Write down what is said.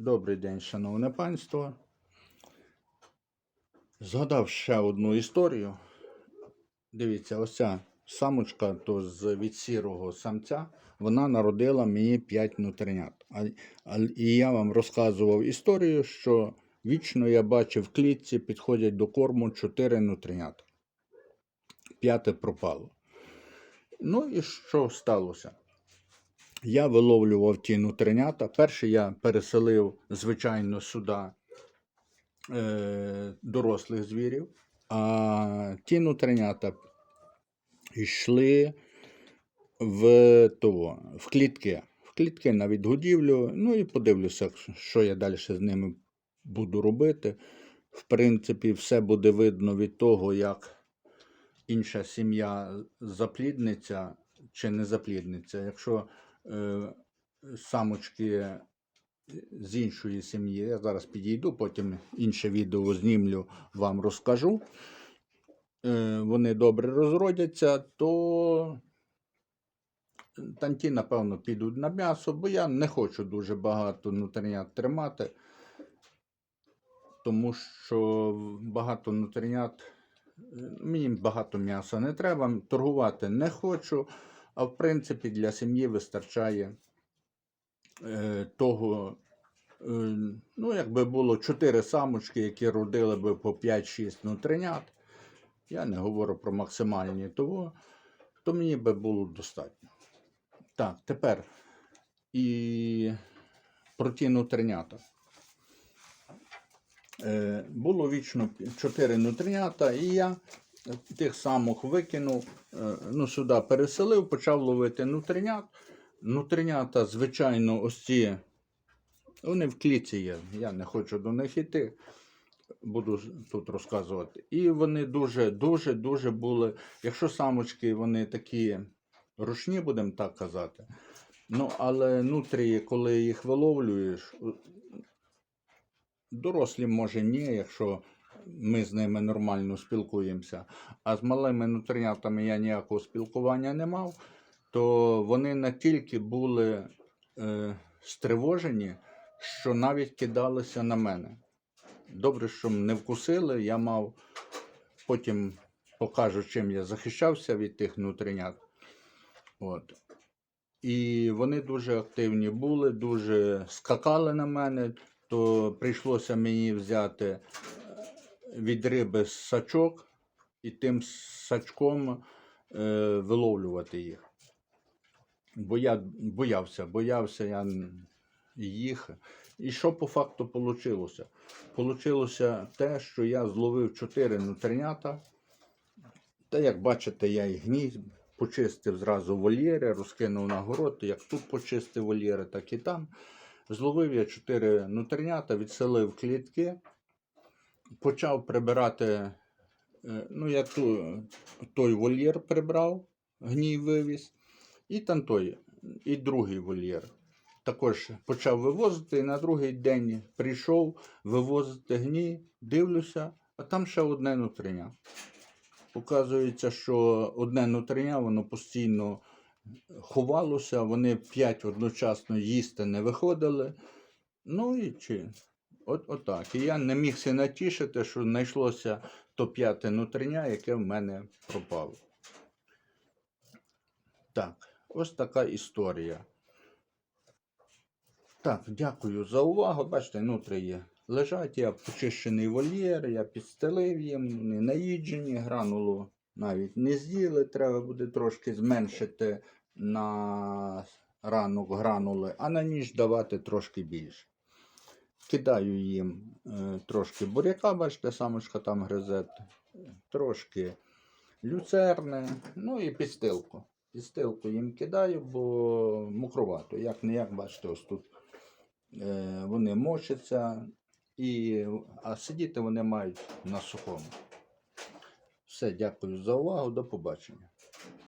Добрий день, шановне панство. Згадав ще одну історію. Дивіться, ось ця самочка то з від сірого самця, вона народила мені 5 нутринят. А, а, і я вам розказував історію, що вічно я бачив в клітці, підходять до корму 4 нутринят. П'яте пропало. Ну і що сталося? Я виловлював ті нутринята. Перший я переселив, звичайно, сюди е, дорослих звірів, а ті нутринята йшли в, того, в клітки. В клітки на відгодівлю. Ну і подивлюся, що я далі з ними буду робити. В принципі, все буде видно від того, як інша сім'я заплідниться чи не заплідниться. Якщо самочки з іншої сім'ї, я зараз підійду, потім інше відео знімлю, вам розкажу. Е, вони добре розродяться, то танті, напевно, підуть на м'ясо, бо я не хочу дуже багато нутринят тримати, тому що багато нутринят, е, мені багато м'яса не треба, торгувати не хочу, а в принципі для сім'ї вистачає е, того. е, Ну, якби було 4 самочки, які родили би по 5-6 нутринят. Я не говорю про максимальні того, то мені би було достатньо. Так, тепер і про ті нутринята. Е, було вічно 4 нутринята, і я тих самих викинув, е, ну, сюди переселив, почав ловити нутринят. Нутринята, звичайно, ось ці, вони в клітці є, я не хочу до них йти, буду тут розказувати. І вони дуже, дуже, були, якщо самочки вони такі ручні, будемо так казати. Ну, але нутрії, коли їх виловлюєш, дорослі може ні, якщо ми з ними нормально спілкуємося. А з малими нутринятами я ніякого спілкування не мав, то вони настільки були е, стривожені, що навіть кидалися на мене. Добре, що не вкусили, я мав, потім покажу, чим я захищався від тих нутринят. От. І вони дуже активні були, дуже скакали на мене, то прийшлося мені взяти від риби сачок і тим сачком е, виловлювати їх. Бо я боявся, боявся я їх. І що по факту вийшло? Получилося те, що я зловив 4 нутринята. Та як бачите, я і гній почистив зразу вольєри, розкинув на город, як тут почистив вольєри, так і там. Зловив я 4 нутринята, відселив клітки, почав прибирати. е, Ну, я ту, той вольєр прибрав, гній вивіз, і там той, і другий вольєр. Також почав вивозити, і на другий день прийшов вивозити гній, дивлюся, а там ще одне нутриня. Показується, що одне нутриня, воно постійно ховалося, вони п'ять одночасно їсти не виходили. Ну і чи. От, отак. І я не мігся натішити, що знайшлося то п'яте нутриня, яке в мене пропало. Так, ось така історія. Так, дякую за увагу. Бачите, нутрії лежать, я почищений вольєр, я підстелив їм, вони наїджені, гранулу навіть не з'їли. Треба буде трошки зменшити на ранок гранули, а на ніч давати трошки більше. Кидаю їм е, трошки буряка, бачите, самочка там гризе, трошки люцерни, ну і підстилку. Підстилку їм кидаю, бо мокровато. Як не як, бачите, ось тут е, вони мочаться, і, а сидіти вони мають на сухому. Все, дякую за увагу, до побачення.